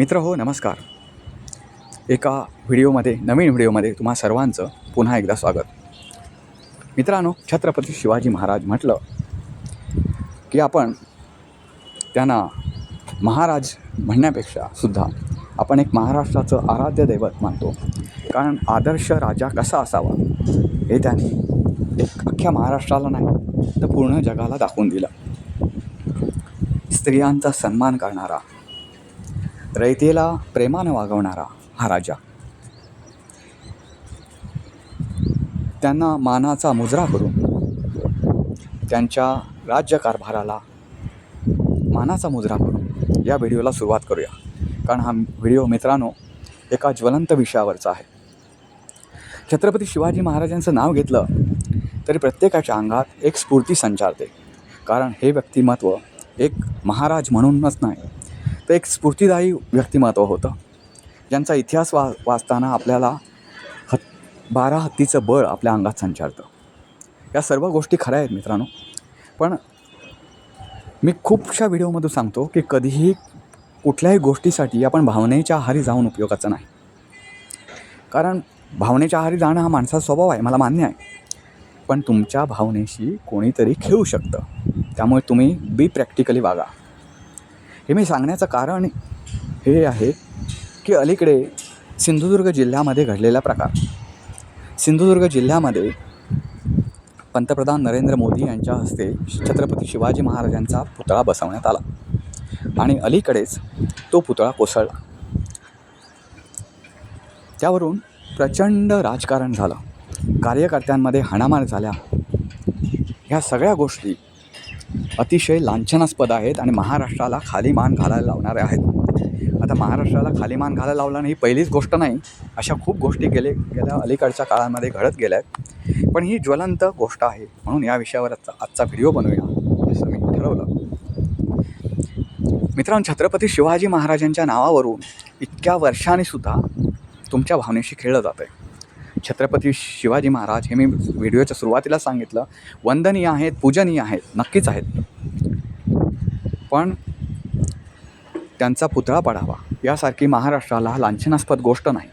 मित्र हो नमस्कार. एका व्हिडिओमध्ये नवीन व्हिडिओमध्ये तुम्हा सर्वांचं पुन्हा एकदा स्वागत. मित्रांनो छत्रपती शिवाजी महाराज म्हटलं की आपण त्यांना महाराज म्हणण्यापेक्षा सुद्धा आपण एक महाराष्ट्राचं आराध्य दैवत मानतो. कारण आदर्श राजा कसा असावा हे त्यांनी एक अख्ख्या महाराष्ट्राला नाही तर पूर्ण जगाला दाखवून दिलं. स्त्रियांचा सन्मान करणारा रयतेला प्रेमानं वागवणारा हा राजा. त्यांना मानाचा मुजरा करून त्यांच्या राज्यकारभाराला मानाचा मुजरा करून या व्हिडिओला सुरुवात करूया. कारण हा व्हिडिओ मित्रांनो एका ज्वलंत विषयावरचा आहे. छत्रपती शिवाजी महाराजांचं नाव घेतलं तरी प्रत्येकाच्या अंगात एक स्फूर्ती संचारते. कारण हे व्यक्तिमत्व एक महाराज म्हणूनच नाही ते एक स्फूर्तिदायी व्यक्तिमत्व होतं. ज्यांचा इतिहास वा वाचताना आपल्याला हत बारा हत्तीचं बळ आपल्या अंगात संचारतं. या सर्व गोष्टी खऱ्या आहेत मित्रांनो. पण मी खूपशा व्हिडिओमधून सांगतो की कधीही कुठल्याही गोष्टीसाठी आपण भावनेच्या आहारी जाऊन उपयोगाचं नाही. कारण भावनेच्या आहारी जाणं हा माणसाचा स्वभाव आहे मला मान्य आहे. पण तुमच्या भावनेशी कोणीतरी खेळू शकतं. त्यामुळे तुम्ही बी प्रॅक्टिकली वागा. हे मी सांगण्याचं कारण हे आहे की अलीकडे सिंधुदुर्ग जिल्ह्यामध्ये घडलेला प्रकार. सिंधुदुर्ग जिल्ह्यामध्ये पंतप्रधान नरेंद्र मोदी यांच्या हस्ते छत्रपती शिवाजी महाराजांचा पुतळा बसवण्यात आला आणि अलीकडेच तो पुतळा कोसळला. त्यावरून प्रचंड राजकारण झालं. कार्यकर्त्यांमध्ये हाणामार झाल्या. ह्या सगळ्या गोष्टी अतिशय लांछनास्पद आहेत आणि महाराष्ट्राला खाली मान घालायला लावणाऱ्या आहेत. आता महाराष्ट्राला खाली मान घालायला लावला नाही ही पहिलीच गोष्ट नाही. अशा खूप गोष्टी गेले गेल्या अलीकडच्या काळामध्ये घडत गेल्या आहेत पण ही ज्वलंत गोष्ट आहे म्हणून या विषयावर आजचा आजचा व्हिडिओ बनवूया असं मी ठरवलं. मित्रांनो छत्रपती शिवाजी महाराजांच्या नावावरून इतक्या वर्षांनीसुद्धा तुमच्या भावनेशी खेळलं जातं आहे छत्रपती शिवाजी महाराज हे मी व्हिडिओच्या सुरुवातीला सांगितलं. वंदनीय आहेत पूजनीय आहेत नक्कीच आहेत. पण त्यांचा पुतळा पडावा यासारखी महाराष्ट्राला लांछनास्पद गोष्ट नाही.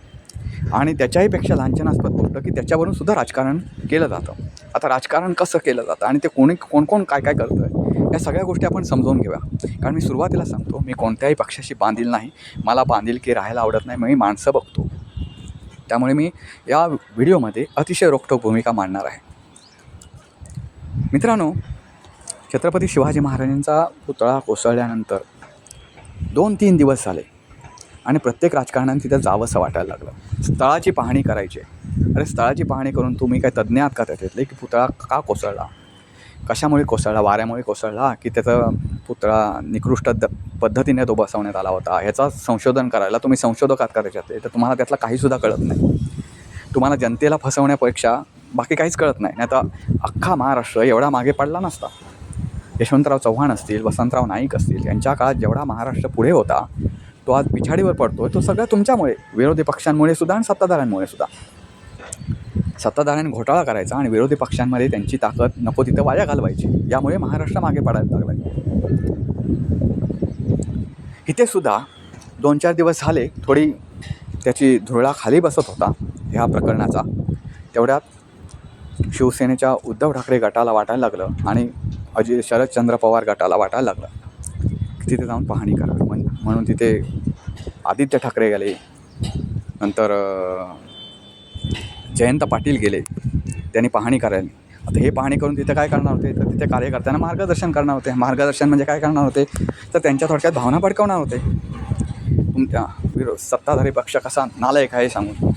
आणि त्याच्याहीपेक्षा लांछनास्पद गोष्ट की त्याच्यावरून सुद्धा राजकारण केलं जातं. आता राजकारण कसं केलं जातं आणि ते कोणी कोण कोण काय काय करतं आहे या सगळ्या गोष्टी आपण समजावून घेऊया. कारण मी सुरुवातीला सांगतो मी कोणत्याही पक्षाशी बांधील नाही. मला बांधील की राहायला आवडत नाही मी माणसं बघतो. त्यामुळे मी या व्हिडिओमध्ये अतिशय रोखठोक भूमिका मांडणार आहे. मित्रांनो छत्रपती शिवाजी महाराजांचा पुतळा कोसळल्यानंतर दोन तीन दिवस झाले आणि प्रत्येक राजकारणाने तिथं जावंसं वाटायला लागलं. स्थळाची पाहणी करायची. अरे स्थळाची पाहणी करून तुम्ही काय तज्ज्ञ आहात का त्याच्यातले की पुतळा का कोसळला? कशामुळे कोसळला वाऱ्यामुळे कोसळला की त्याचा पुतळा निकृष्ट द पद्धतीने तो बसवण्यात आला होता? ह्याचा संशोधन करायला तुम्ही संशोधक आहात का त्याच्यातले तर तुम्हाला त्यातलं काहीसुद्धा कळत नाही. तुम्हाला जनतेला फसवण्यापेक्षा बाकी काहीच कळत नाही. नाही तर अख्खा महाराष्ट्र एवढा मागे पडला नसता. यशवंतराव चव्हाण असतील वसंतराव नाईक असतील यांच्या काळात जेवढा महाराष्ट्र पुढे होता तो आज पिछाडीवर पडतो आहे तो सगळं तुमच्यामुळे विरोधी पक्षांमुळे सुद्धा आणि सत्ताधाऱ्यांमुळे सुद्धा. सत्ताधाऱ्यांनी घोटाळा करायचा आणि विरोधी पक्षांमध्ये त्यांची ताकद नको तिथं वाया घालवायची. यामुळे महाराष्ट्र मागे पडायला लागला इथे सुद्धा दोन चार दिवस झाले थोडी त्याची धुळा खाली बसत होता ह्या प्रकरणाचा. तेवढ्यात शिवसेनेच्या उद्धव ठाकरे गटाला वाटायला लागलं आणि अजय शरदचंद्र पवार गटाला वाटायला लागलं. तिथे जाऊन पाहणी करा. म्हणून तिथे आदित्य ठाकरे गेले. नंतर जयंत पाटील गेले त्यांनी पाहणी करायला. आता हे पाहणी करून तिथे काय करणार होते? तर तिथे कार्यकर्त्यांना मार्गदर्शन करणार होते. मार्गदर्शन म्हणजे काय करणार होते? तर त्यांच्या थोडक्यात भावना भडकवणार होते. तुमच्या विरोध सत्ताधारी पक्ष कसा नालायक आहे हे सांगून.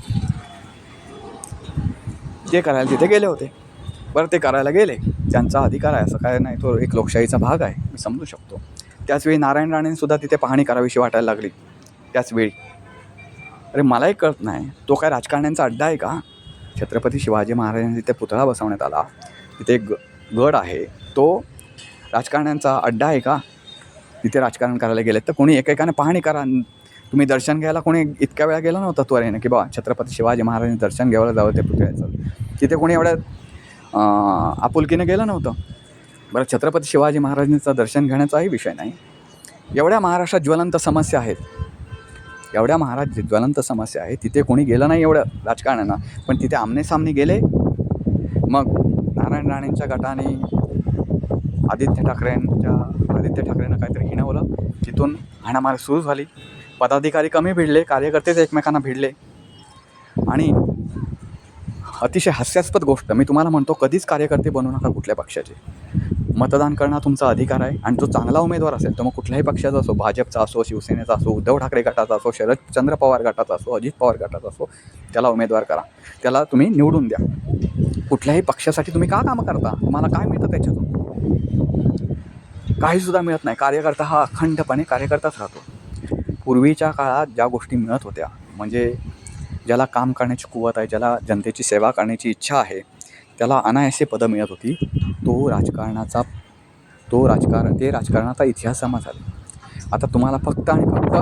ते करायला तिथे गेले होते बरं ते करायला गेले. त्यांचा अधिकार आहे असं काय नाही तो एक लोकशाहीचा भाग आहे. मी समजू शकतो. त्याचवेळी नारायण राणेंसुद्धा तिथे पाहणी करावीशी वाटायला लागली. त्याचवेळी. अरे मलाही कळत नाही. तो काय राजकारण्यांचा अड्डा आहे का? छत्रपती शिवाजी महाराजांचा तिथे पुतळा बसवण्यात आला. तिथे ग गड आहे. तो राजकारण्यांचा अड्डा आहे का? तिथे राजकारण करायला गेलेत. तर कोणी एकेकाने पाहणी करा. तुम्ही दर्शन घ्यायला कोणी इतक्या वेळा गेला नव्हता त्वरेनं की बा छत्रपती शिवाजी महाराजांनी दर्शन घ्यायला जावं ते पुतळ्याचं. तिथे कोणी एवढ्या आपुलकीनं गेलं नव्हतं? बरं छत्रपती शिवाजी महाराजांचं दर्शन घेण्याचाही विषय नाही. एवढ्या महाराष्ट्रात ज्वलंत समस्या आहेत. एवढ्या महाराज जे ज्वलंत समस्या आहे तिथे कोणी गेलं नाही एवढं राजकारण्यांना पण तिथे आमनेसामने गेले. मग नारायण राणेंच्या गटाने आदित्य ठाकरेंच्या आदित्य ठाकरेंना काहीतरी हिणवलं. तिथून हाणामारी सुरू झाली. पदाधिकारी कमी भिडले कार्यकर्तेच एकमेकांना भिडले. आणि अतिशय हास्यास्पद गोष्ट मी तुम्हाला म्हणतो कधीच कार्यकर्ते बनू नका कुठल्या पक्षाचे. मतदान करणं हा तुमचा अधिकार आहे आणि जो चांगला उमेदवार असेल तो मग कुठल्याही पक्षाचा असो भाजपचा असो शिवसेनेचा असो उद्धव ठाकरे गटाचा असो शरदचंद्र पवार गटाचा असो अजित पवार गटाचा असो त्याला उमेदवार करा. त्याला तुम्ही निवडून द्या. कुठल्याही पक्षासाठी तुम्ही का कामं करता? तुम्हाला काय मिळतं त्याच्यातून? काहीसुद्धा मिळत नाही. कार्यकर्ता हा अखंडपणे कार्यकर्ताच राहतो. पूर्वीच्या काळात ज्या गोष्टी मिळत होत्या म्हणजे ज्याला काम करण्याची कुवत आहे ज्याला जनतेची सेवा करण्याची इच्छा आहे त्याला अनायासे पदं मिळत होती. तो राजकारणाचा तो राजकारण ते राजकारणाचा इतिहास जमा झाला. आता तुम्हाला फक्त आणि फक्त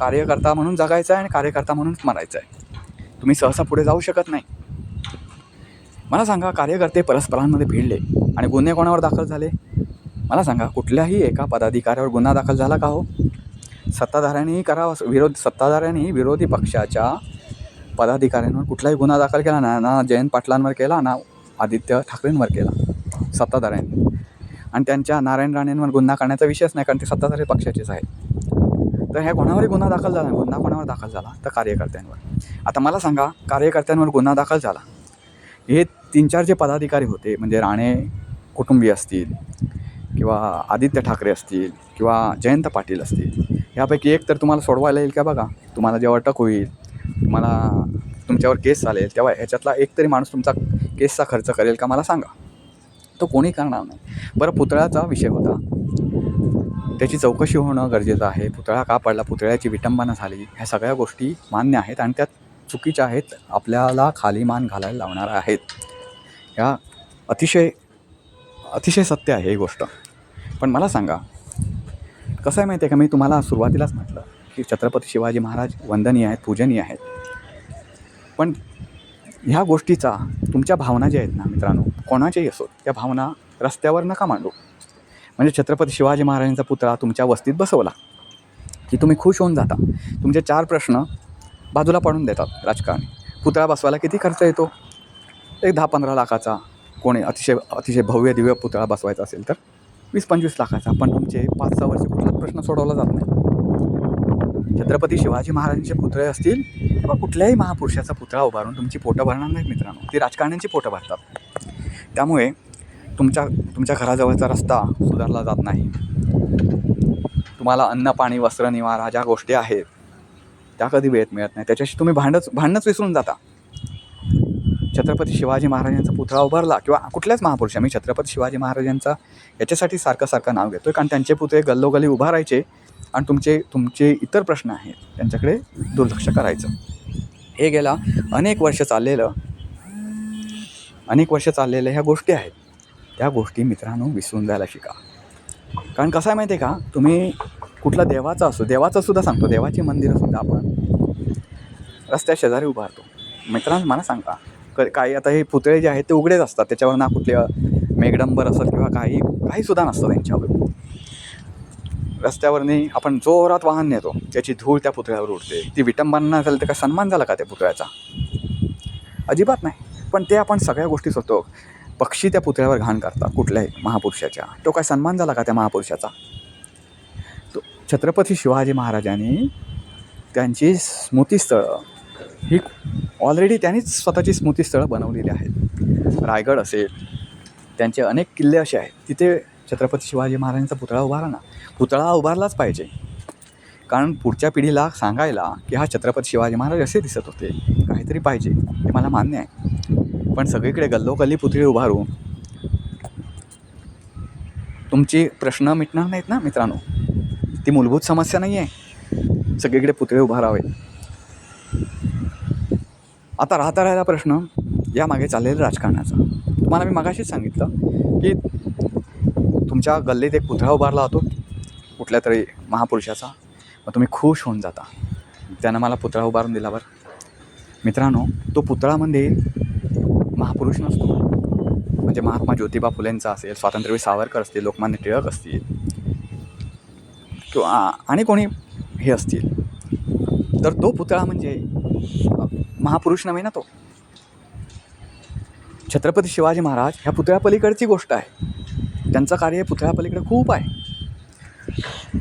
कार्यकर्ता म्हणून जगायचं आहे आणि कार्यकर्ता म्हणून मरायचं आहे तुम्ही सहसा पुढे जाऊ शकत नाही. मला सांगा कार्यकर्ते परस्परांमध्ये भिडले आणि गुन्हे कोणावर दाखल झाले? मला सांगा कुठल्याही एका पदाधिकाऱ्यावर गुन्हा दाखल झाला का हो? सत्ताधाऱ्यांनीही करावा विरोध सत्ताधाऱ्यांनी विरोधी पक्षाच्या पदाधिकाऱ्यांवर कुठलाही गुन्हा दाखल केला ना ना जयंत पाटलांवर केला ना आदित्य ठाकरेंवर केला सत्ताधाऱ्यांनी. आणि त्यांच्या नारायण राणेंवर गुन्हा करण्याचा विषयच नाही कारण ते सत्ताधारी पक्षाचेच आहेत. तर ह्या कोणावरही गुन्हा दाखल झाला गुन्हा कोणावर दाखल झाला तर कार्यकर्त्यांवर. आता मला सांगा कार्यकर्त्यांवर गुन्हा दाखल झाला. हे तीन चार जे पदाधिकारी होते म्हणजे राणे कुटुंबी असतील किंवा आदित्य ठाकरे असतील किंवा जयंत पाटील असतील यापैकी एक तर तुम्हाला सोडवायला येईल का बघा? तुम्हाला जेव्हा अटक होईल तुम्हाला तुमच्यावर केस चालेल तेव्हा ह्याच्यातला एक तरी माणूस तुमचा केसचा खर्च करेल का मला सांगा. तो कोणी करणार नाही. बरं पुतळ्याचा विषय होता. त्याची चौकशी होणं गरजेचं आहे. पुतळा का पडला? पुतळ्याची विटंबना झाली. ह्या सगळ्या गोष्टी मान्य आहेत आणि त्या चुकीच्या आहेत आपल्याला खाली मान घालायला लावणार आहेत. ह्या अतिशय अतिशय सत्य आहे ही गोष्ट. पण मला सांगा कसं आहे माहिती आहे का? मी तुम्हाला सुरुवातीलाच म्हटलं की छत्रपती शिवाजी महाराज वंदनीय आहेत पूजनीय आहेत. पण ह्या गोष्टीचा तुमच्या भावना ज्या आहेत ना मित्रांनो कोणाच्याही असो त्या भावना रस्त्यावर नका मांडू. म्हणजे छत्रपती शिवाजी महाराजांचा पुतळा तुमच्या वस्तीत बसवला की तुम्ही खुश होऊन जाता. तुमचे चार प्रश्न बाजूला पडून देतात राजकारणी. पुतळा बसवायला किती खर्च येतो? एक दहा पंधरा लाखाचा कोणी अतिशय अतिशय भव्य दिव्य पुतळा बसवायचा असेल तर वीस पंचवीस लाखाचा. पण तुमचे पाच सहा वर्ष कुठलाच प्रश्न सोडवला जात नाही. छत्रपती शिवाजी महाराजांचे पुतळे असतील किंवा कुठल्याही महापुरुषाचा पुतळा उभारून तुमची पोटं भरणार नाहीत मित्रांनो. ती राजकारण्यांची पोटं भरतात. त्यामुळे तुमच्या तुमच्या घराजवळचा रस्ता सुधारला जात नाही. तुम्हाला अन्न पाणी वस्त्र निवारा ज्या गोष्टी आहेत त्या कधी वेळेत मिळत नाही. त्याच्याशी तुम्ही भांडच भांडणच विसरून जाता. छत्रपती शिवाजी महाराजांचा पुतळा उभारला किंवा कुठल्याच महापुरुष मी छत्रपती शिवाजी महाराजांचा याच्यासाठी सारखं सारखं नाव घेतो कारण त्यांचे पुतळे गल्लोगल्ली उभारायचे आणि तुमचे तुमचे इतर प्रश्न आहेत त्यांच्याकडे दुर्लक्ष करायचं. हे गेला अनेक वर्ष चाललेलं अनेक वर्ष चाललेल्या ह्या गोष्टी आहेत. त्या गोष्टी मित्रांनो विसरून जायला शिका. कारण कसं आहे माहिती आहे का? तुम्ही कुठला देवाचा असो देवाचा सुद्धा सांगतो देवाची मंदिरंसुद्धा आपण रस्त्या शेजारी उभारतो. मित्रांनो मला सांगा क काही आता हे पुतळे जे आहेत ते उघडेच असतात त्याच्यावर ना कुठले मेघडंबर असत किंवा काही काही सुद्धा नसतं त्यांच्यावर. रस्त्यावरनी आपण जोरात वाहन नेतो त्याची धूळ त्या पुतळ्यावर उडते. ती विटंबना झाली तर का सन्मान झाला का त्या पुतळ्याचा? अजिबात नाही. पण ते आपण सगळ्या गोष्टी सोडतो. पक्षी त्या पुतळ्यावर घाण करतात कुठल्याही महापुरुषाच्या. तो काय सन्मान झाला का त्या महापुरुषाचा? तो छत्रपती शिवाजी महाराजांनी त्यांची स्मृतीस्थळं ही ऑलरेडी त्यांनीच स्वतःची स्मृतीस्थळं बनवलेली आहेत. रायगड असेल त्यांचे अनेक किल्ले असे आहेत. तिथे छत्रपती शिवाजी महाराजांचा पुतळा उभारा ना. पुतळा उभारलाच पाहिजे. कारण पुढच्या पिढीला सांगायला की हा छत्रपती शिवाजी महाराज असे दिसत होते. काहीतरी पाहिजे. हे मला मान्य आहे. पण सगळीकडे गल्लोगल्ली पुतळे उभारून तुमची प्रश्न मिटणार नाहीत ना मित्रांनो? ती मूलभूत समस्या नाही आहे. सगळीकडे पुतळे उभारावे. आता राहता राहिला प्रश्न. यामागे चाललेलं राजकारणाचा. तुम्हाला मी मगाशीच सांगितलं की तुमच्या गल्लीत एक पुतळा उभारला होतो. कुठल्या तरी महापुरुषाचा. मग तुम्ही खुश होऊन जाता. त्यानं मला पुतळा उभारून दिला बरं. मित्रांनो तो पुतळामध्ये महापुरुष नसतो. म्हणजे महात्मा ज्योतिबा फुलेंचा असेल स्वातंत्र्यवीर सावरकर असतील लोकमान्य टिळक असतील किंवा आणि कोणी हे असतील. तर तो पुतळा म्हणजे महापुरुष नव्हे ना तो? छत्रपती शिवाजी महाराज ह्या पुतळ्यापलीकडची गोष्ट आहे. त्यांचं कार्य पुतळ्यापलीकडे खूप आहे.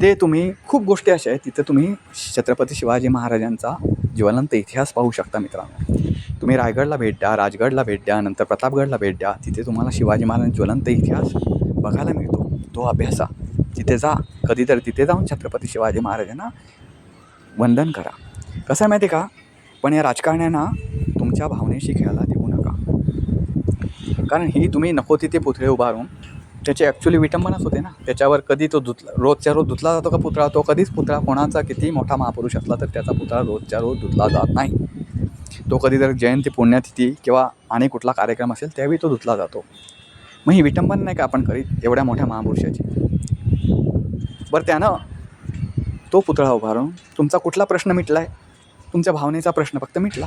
ते तुम्ही खूप गोष्टी अशा आहेत तिथं तुम्ही छत्रपती शिवाजी महाराजांचा ज्वलंत इतिहास पाहू शकता मित्रांनो. तुम्ही रायगडला भेट द्या राजगडला भेट द्या नंतर प्रतापगडला भेट द्या तिथे तुम्हाला शिवाजी महाराज ज्वलंत इतिहास बघायला मिळतो. तो अभ्यासा तिथे जा कधीतरी तिथे जाऊन छत्रपती शिवाजी महाराजांना वंदन करा. कसं आहे माहिती आहे का? पण या राजकारण्यांना तुमच्या भावनेशी खेळायला देऊ नका. कारण ही तुम्ही नको तिथे पुतळे उभारून त्याची ॲक्च्युली विटंबनाच होते ना. त्याच्यावर कधी तो धुतला रोजच्या रोज धुतला जातो का पुतळा? तो कधीच पुतळा कोणाचा किती मोठा महापुरुष असला तर त्याचा पुतळा रोजच्या रोज धुतला जात नाही. तो कधी जर जयंती पुण्यतिथी किंवा आणि कुठला कार्यक्रम असेल त्यावेळी तो धुतला जातो. मग ही विटंबन नाही का आपण करीत एवढ्या मोठ्या महापुरुषाची? बरं त्यानं तो पुतळा उभारून तुमचा कुठला प्रश्न मिटला आहे तुमच्या भावनेचा प्रश्न फक्त मिटला.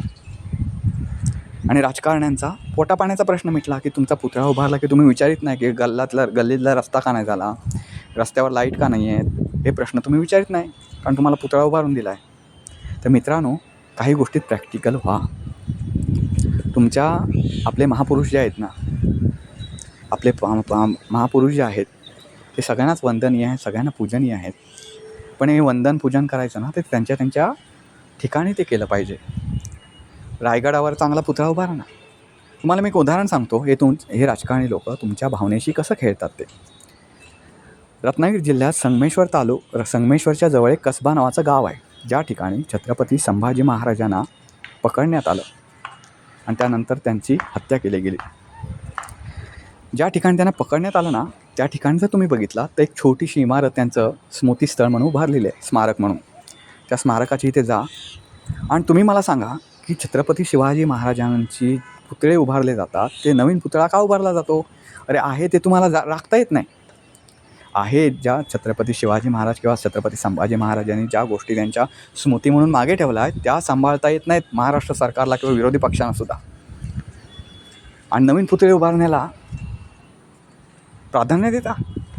आणि राजकारण्यांचा पोटापाण्याचा प्रश्न मिटला की तुमचा पुतळा उभारला की तुम्ही विचारित नाही की गल्लातला गल्लीतला रस्ता का नाही झाला? रस्त्यावर लाइट का नाही आहेत? हे प्रश्न तुम्ही विचारित नाही कारण तुम्हाला पुतळा उभारून दिला आहे तर मित्रांनो काही गोष्टीत प्रॅक्टिकल व्हा. तुमच्या आपले महापुरुष जे आहेत ना आपले पा महापुरुष जे आहेत ते सगळ्यांनाच वंदनीय आहेत सगळ्यांना पूजनीय आहेत. पण हे वंदन पूजन करायचं ना ते त्यांच्या त्यांच्या ठिकाणी ते केलं पाहिजे. रायगडावर चांगला पुतळा उभारा ना तुम्हाला मी एक उदाहरण सांगतो हे तुम हे राजकारणी लोक तुमच्या भावनेशी कसं खेळतात ते. रत्नागिरी जिल्ह्यात संगमेश्वर तालुक संगमेश्वरच्या जवळ एक कसबा नावाचं गाव आहे. ज्या ठिकाणी छत्रपती संभाजी महाराजांना पकडण्यात आलं आणि त्यानंतर त्यांची हत्या केली गेली. ज्या ठिकाणी त्यांना पकडण्यात आलं ना त्या ठिकाणी जर तुम्ही बघितला तर एक छोटीशी इमारत त्यांचं स्मृतीस्थळ म्हणून उभारलेली आहे स्मारक म्हणून. त्या स्मारकाची इथे जा आणि तुम्ही मला सांगा की छत्रपती शिवाजी महाराजांची पुतळे उभारले जातात. ते नवीन पुतळा का उभारला जातो? अरे आहे ते तुम्हाला जा राखता येत नाही. आहे ज्या छत्रपती शिवाजी महाराज किंवा छत्रपती संभाजी महाराजांनी ज्या गोष्टी त्यांच्या स्मृती म्हणून मागे ठेवल्या आहेत त्या सांभाळता येत नाहीत महाराष्ट्र सरकारला किंवा विरोधी पक्षांना सुद्धा. आणि नवीन पुतळे उभारण्याला प्राधान्य देता?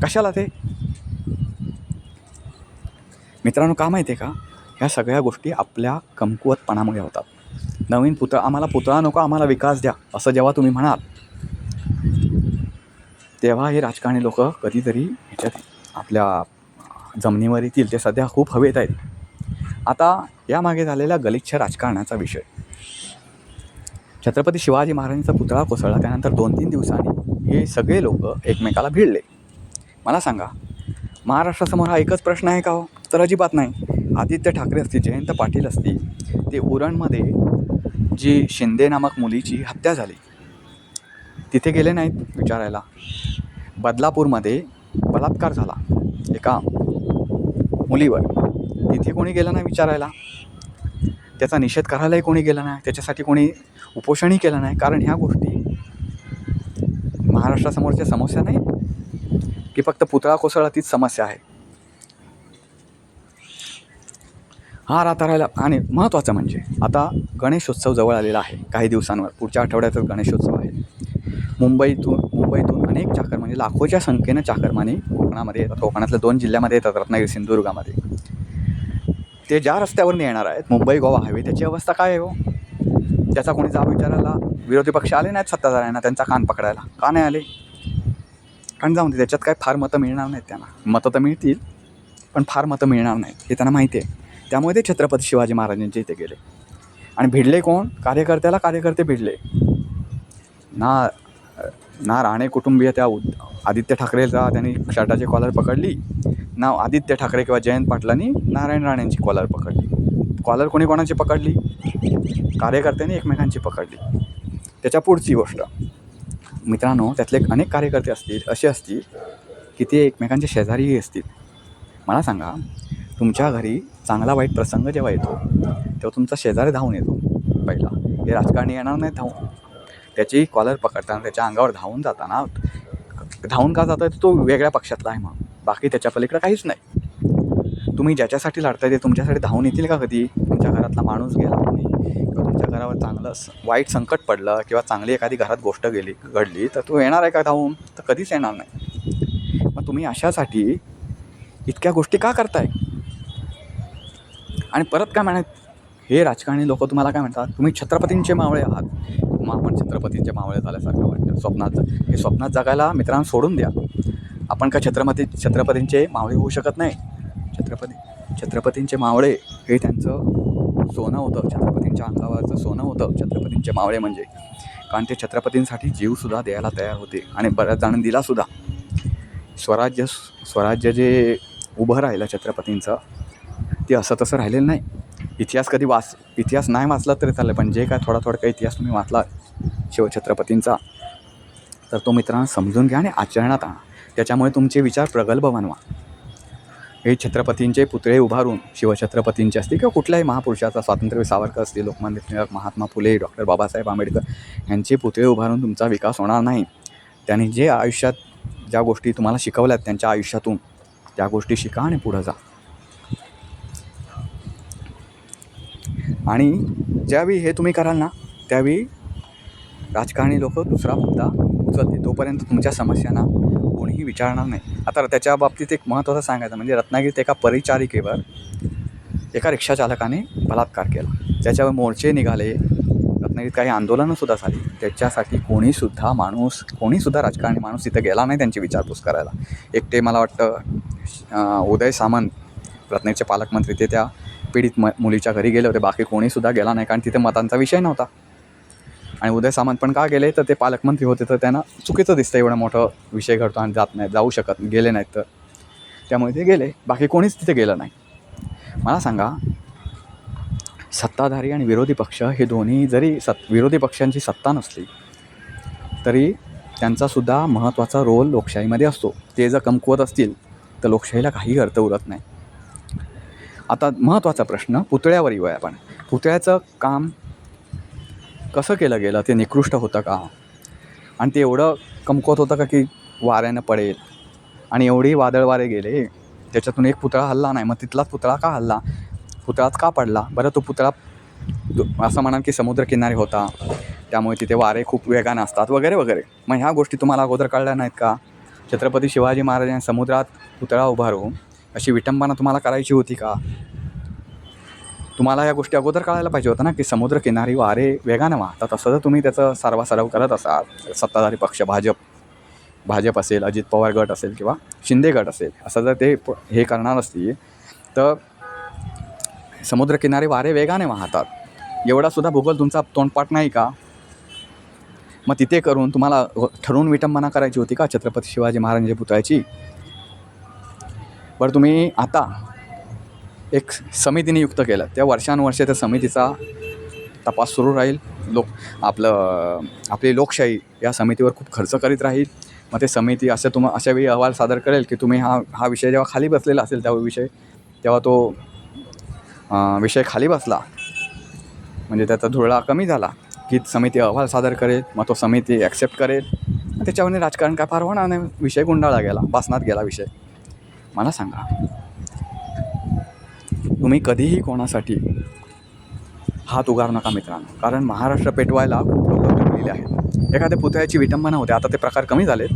कशाला ते? मित्रांनो का माहिती आहे का? ह्या सगळ्या गोष्टी आपल्या कमकुवतपणामुळे होतात. नवीन पुतळा आम्हाला पुतळा नको आम्हाला विकास द्या असं जेव्हा तुम्ही म्हणाल तेव्हा हे राजकारणी लोक कधीतरी ह्याच्यात आपल्या जमिनीवर येतील ते सध्या खूप हवेत आहेत. आता यामागे झालेल्या गलिच्छ राजकारणाचा विषय. छत्रपती शिवाजी महाराजांचा पुतळा कोसळला त्यानंतर दोन तीन दिवसांनी हे सगळे लोक एकमेकाला भिडले. मला सांगा महाराष्ट्रासमोर हा एकच प्रश्न आहे का हो? तर अजिबात नाही. आदित्य ठाकरे असतील जयंत पाटील असतील ते उरणमध्ये जी शिंदे नामक मुलीची हत्या झाली. तिथे गेले नाहीत विचारायला. बदलापूरमध्ये बलात्कार झाला एका मुलीवर. तिथे कोणी गेलं नाही विचारायला? त्याचा निषेध करायलाही कोणी गेलं नाही? त्याच्यासाठी कोणी उपोषणही केलं नाही? कारण ह्या गोष्टी महाराष्ट्रासमोरच्या समस्या नाही की फक्त पुतळा कोसळा तीच समस्या आहे. हा राहता राहिला. आणि महत्त्वाचं म्हणजे आता गणेशोत्सव जवळ आलेला आहे. काही दिवसांवर पुढच्या आठवड्यातच गणेशोत्सव आहे. मुंबईतून मुंबईतून अनेक चाकर म्हणजे लाखोच्या संख्येनं चाकरमानी कोकणामध्ये येतात. कोकणातल्या दोन जिल्ह्यामध्ये येतात रत्नागिरी सिंधुदुर्गामध्ये. ते ज्या रस्त्यावरून येणार आहेत मुंबई गोवा हायवे त्याची अवस्था काय आहे हो? त्याचा कोणी जाब विचारायला विरोधी पक्ष आले नाहीत सत्ताधाऱ्यांना त्यांचा कान पकडायला? का नाही आले? कारण जाऊन दे त्याच्यात काय फार मतं मिळणार नाहीत त्यांना. मतं तर मिळतील पण फार मतं मिळणार नाहीत. हे त्यांना माहिती आहे. त्यामुळे ते छत्रपती शिवाजी महाराजांच्या इथे गेले. आणि भिडले कोण? कार्यकर्त्याला कार्यकर्ते भिडले. ना ना राणे कुटुंबीय त्या उद आदित्य ठाकरेचा त्यांनी शर्टाची कॉलर पकडली ना आदित्य ठाकरे किंवा जयंत पाटलांनी नारायण राणेंची कॉलर पकडली. कॉलर कोणी कोणाची पकडली? कार्यकर्त्यांनी एकमेकांची पकडली. त्याच्या पुढची गोष्ट. मित्रांनो त्यातले अनेक कार्यकर्ते असतील असे असतील की ते एकमेकांचे शेजारीही असतील. मला सांगा तुमच्या घरी चांगला वाईट प्रसंग जेव्हा येतो तेव्हा तुमचा शेजारी धावून येतो पहिला. हे राजकारणी येणार नाही धावून. त्याची कॉलर पकडताना त्याच्या अंगावर धावून जाताना धावून का जाता तो वेगळ्या पक्षातला आहे मग बाकी त्याच्या पलीकडे काहीच नाही. तुम्ही ज्याच्यासाठी लढताय ते तुमच्यासाठी धावून येतील का कधी? तुमच्या घरातला माणूस गेला कोणी? किंवा तुमच्या घरावर चांगलं वाईट संकट पडलं किंवा चांगली एखादी घरात गोष्ट गेली घडली तर तो येणार आहे का धावून? तर कधीच येणार नाही. मग तुम्ही अशासाठी इतक्या गोष्टी का करताय? आणि परत काय म्हणत हे राजकारणी लोक तुम्हाला काय म्हणतात? तुम्ही छत्रपतींचे मावळे आहात. मग आपण छत्रपतींचे मावळे झाल्यासारखं वाटतं. स्वप्नात हे स्वप्नात जगायला मित्रांनो सोडून द्या. आपण का छत्रपती छत्रपतींचे मावळे होऊ शकत नाही? छत्रपती छत्रपतींचे मावळे हे त्यांचं सोनं होतं. छत्रपतींच्या अंगावरचं सोनं होतं. छत्रपतींचे मावळे म्हणजे. कारण ते छत्रपतींसाठी जीवसुद्धा द्यायला तयार होते. आणि बऱ्याच जणांनी दिलासुद्धा. स्वराज्य स्वराज्य जे उभं राहिलं छत्रपतींचं ते असं तसं राहिलेलं नाही. इतिहास कधी वाच इतिहास नाही वाचला तरी चालेल पण जे काय थोडा थोडा काही इतिहास तुम्ही वाचला शिवछत्रपतींचा तर तो मित्रांनो समजून घ्या आणि आचरणात आणा. त्याच्यामुळे तुमचे विचार प्रगल्भ बनवा. हे छत्रपतींचे पुतळे उभारून शिवछत्रपतींचे असतील किंवा कुठल्याही महापुरुषाचा स्वातंत्र्य सावरकर असतील लोकमान्य टिळक महात्मा फुले डॉक्टर बाबासाहेब आंबेडकर यांचे पुतळे उभारून तुमचा विकास होणार नाही. त्यांनी जे आयुष्यात ज्या गोष्टी तुम्हाला शिकवल्यात त्यांच्या आयुष्यातून त्या गोष्टी शिका आणि पुढं जा. आणि ज्यावेळी हे तुम्ही कराल ना त्यावेळी राजकारणी लोक दुसरा मुद्दा उचलते तोपर्यंत तुमच्या समस्यांना कोणीही विचारणार नाही. आता त्याच्या बाबतीत एक महत्त्वाचं सांगायचं म्हणजे रत्नागिरीत एका परिचारिकेवर एका रिक्षाचालकाने बलात्कार केला. त्याच्यावर मोर्चे निघाले. रत्नागिरीत काही आंदोलनंसुद्धा झाली. त्याच्यासाठी कोणीसुद्धा माणूस कोणीसुद्धा राजकारणी माणूस तिथं गेला नाही त्यांची विचारपूस करायला. एकटे मला वाटतं उदय सामंत रत्नागिरीचे पालकमंत्री ते त्या पीडित म मुलीच्या घरी गेले होते. बाकी कोणीसुद्धा गेला नाही कारण तिथे मतांचा विषय नव्हता. आणि उदय सामंत पण का गेले? तर ते पालकमंत्री होते तर त्यांना चुकीचं दिसतं एवढा मोठं विषय घडतो आणि जात नाही जाऊ शकत गेले नाहीत तर. त्यामुळे ते गेले बाकी कोणीच तिथे गेलं नाही. मला सांगा सत्ताधारी आणि विरोधी पक्ष हे दोन्ही जरी सत् विरोधी पक्षांची सत्ता नसली तरी त्यांचासुद्धा महत्त्वाचा रोल लोकशाहीमध्ये असतो. ते जर कमकुवत असतील तर लोकशाहीला काही अर्थ उरत नाही. आता महत्त्वाचा प्रश्न पुतळ्यावर येऊया आपण. पुतळ्याचं काम कसं केलं गेलं? ते निकृष्ट होतं का? आणि ते एवढं कमकुवत होतं का की वाऱ्यानं पडेल? आणि एवढी वादळ वारे गेले त्याच्यातून एक पुतळा हल्ला नाही मग तिथलाच पुतळा का हल्ला? पुतळाच का पडला? बरं तो पुतळा असं म्हणाल की समुद्रकिनारी होता. त्यामुळे तिथे वारे खूप वेगानं असतात वगैरे वगैरे. मग ह्या गोष्टी तुम्हाला अगोदर कळल्या नाहीत का? छत्रपती शिवाजी महाराजांनी समुद्रात पुतळा उभारून अशी विटंबना तुम्हाला करायची होती का? तुम्हाला या गोष्टी अगोदर कळायला पाहिजे होतं ना की समुद्रकिनारी वारे वेगानं वाहतात. असं जर तुम्ही त्याचं सर्वासर्व करत असाल सत्ताधारी पक्ष भाजप भाजप असेल अजित पवार गट असेल किंवा शिंदे गट असेल असं जर ते प- हे करणार असतील तर समुद्रकिनारी वारे वेगाने वाहतात. एवढासुद्धा भूगोल तुमचा तोंडपाठ नाही का? मग तिथे करून तुम्हाला ठरवून विटंबना करायची होती का छत्रपती शिवाजी महाराजांच्या पुतळ्याची? बरं तुम्ही आता एक समिती नियुक्त केलं. त्या वर्षानुवर्षे त्या समितीचा तपास सुरू राहील. लोक आपलं आपली लोकशाही या समितीवर खूप खर्च करीत राहील. मग ते समिती असं तुम अशा वेळी अहवाल सादर करेल की तुम्ही हा हा विषय जेव्हा खाली बसलेला असेल त्या विषय तेव्हा तो विषय खाली बसला. म्हणजे त्याचा धुळा कमी झाला की समिती अहवाल सादर करेल मग तो समिती ॲक्सेप्ट करेल. मग राजकारण काय फार होणार नाही. विषय गुंडाळा गेला पासनात गेला विषय. मला सांगा. तुम्ही कधीही कोणासाठी हात उगारू नका मित्रांनो. कारण महाराष्ट्र पेटवायला खूप लोक लागलेले आहेत. एखाद्या पुतळ्याची विटंबना होते. आता ते प्रकार कमी झालेत.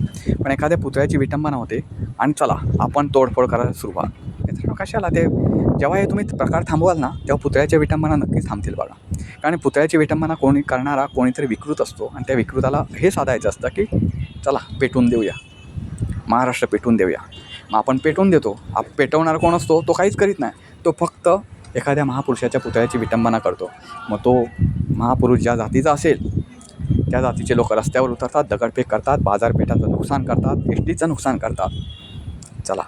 पण एखाद्या पुतळ्याची विटंबना होते. आणि चला आपण तोडफोड करायला सुरुवात. मित्रांनो कशाला ते? जेव्हा हे तुम्ही प्रकार थांबवाल ना तेव्हा पुतळ्याच्या विटंबना नक्कीच थांबतील बघा. कारण पुतळ्याची विटंबना कोणी करणारा कोणीतरी विकृत असतो. आणि त्या विकृताला हे साधायचं असतं की चला पेटवून देऊया. महाराष्ट्र पेटवून देऊया. मग आपण पेटवून देतो. आप पेटवणारा कोण असतो? तो काहीच करीत नाही. तो फक्त एखाद्या महापुरुषाच्या पुतळ्याची विटंबना करतो. मग तो महापुरुष ज्या जातीचा असेल त्या जातीचे लोक रस्त्यावर उतरतात दगडफेक करतात बाजारपेठाचं नुकसान करतात एस टीचं नुकसान करतात. चला.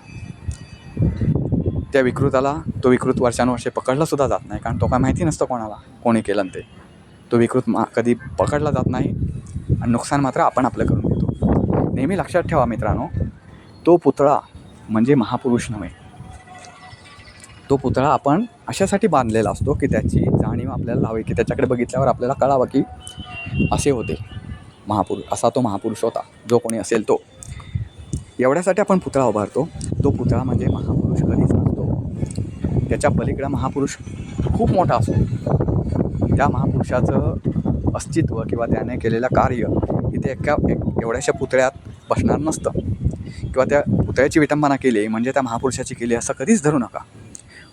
त्या विकृताला तो विकृत वर्षानुवर्षे पकडलासुद्धा जात नाही कारण तो काय माहिती नसतं कोणाला कोणी केलं ते. तो विकृत मा कधी पकडला जात नाही आणि नुकसान मात्र आपण आपलं करून घेतो नेहमी लक्षात ठेवा मित्रांनो तो पुतळा म्हणजे महापुरुष नव्हे. तो पुतळा आपण अशासाठी बांधलेला असतो की त्याची जाणीव आपल्याला लावी की त्याच्याकडे बघितल्यावर आपल्याला कळावं की असे होते महापुरुष असा तो महापुरुष होता जो कोणी असेल तो. एवढ्यासाठी आपण पुतळा उभारतो. तो पुतळा म्हणजे महापुरुष कधीच असतो. त्याच्या पलीकडे महापुरुष खूप मोठा असतो. त्या महापुरुषाचं अस्तित्व किंवा त्याने केलेलं कार्य इथे एका एक एवढ्याशा पुतळ्यात बसणार नसतं. किंवा त्या पुतळ्याची विटंबना केली म्हणजे त्या महापुरुषाची केली असं कधीच धरू नका.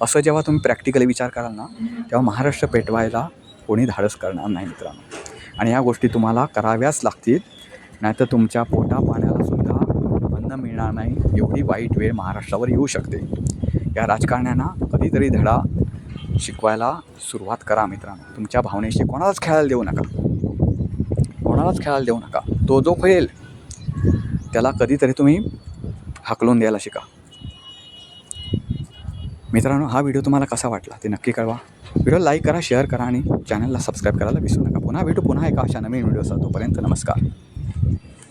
असं जेव्हा तुम्ही प्रॅक्टिकली विचार कराल ना तेव्हा महाराष्ट्र पेटवायला कोणी धाडस करणार नाही मित्रांनो. आणि या गोष्टी तुम्हाला कराव्याच लागतील नाहीतर तुमच्या पोटा पाण्याला सुद्धा अन्न मिळणार नाही एवढी वाईट वेळ महाराष्ट्रावर येऊ शकते. या राजकारण्यांना कधीतरी धडा शिकवायला सुरुवात करा मित्रांनो. तुमच्या भावनेशी कोणालाच खेळायला देऊ नका. कोणालाच खेळायला देऊ नका. तो जो खेळेल त्याला कधीतरी तुम्ही हाकलून द्यायला शिका. मित्रांनो हा व्हिडिओ तुम्हाला कसा वाटला ते नक्की कळवा. व्हिडिओ लाईक करा शेअर करा आणि चॅनलला सबस्क्राईब करायला विसरू नका. पुन्हा भेटू पुन्हा एका अशा नवीन व्हिडिओचा तोपर्यंत नमस्कार.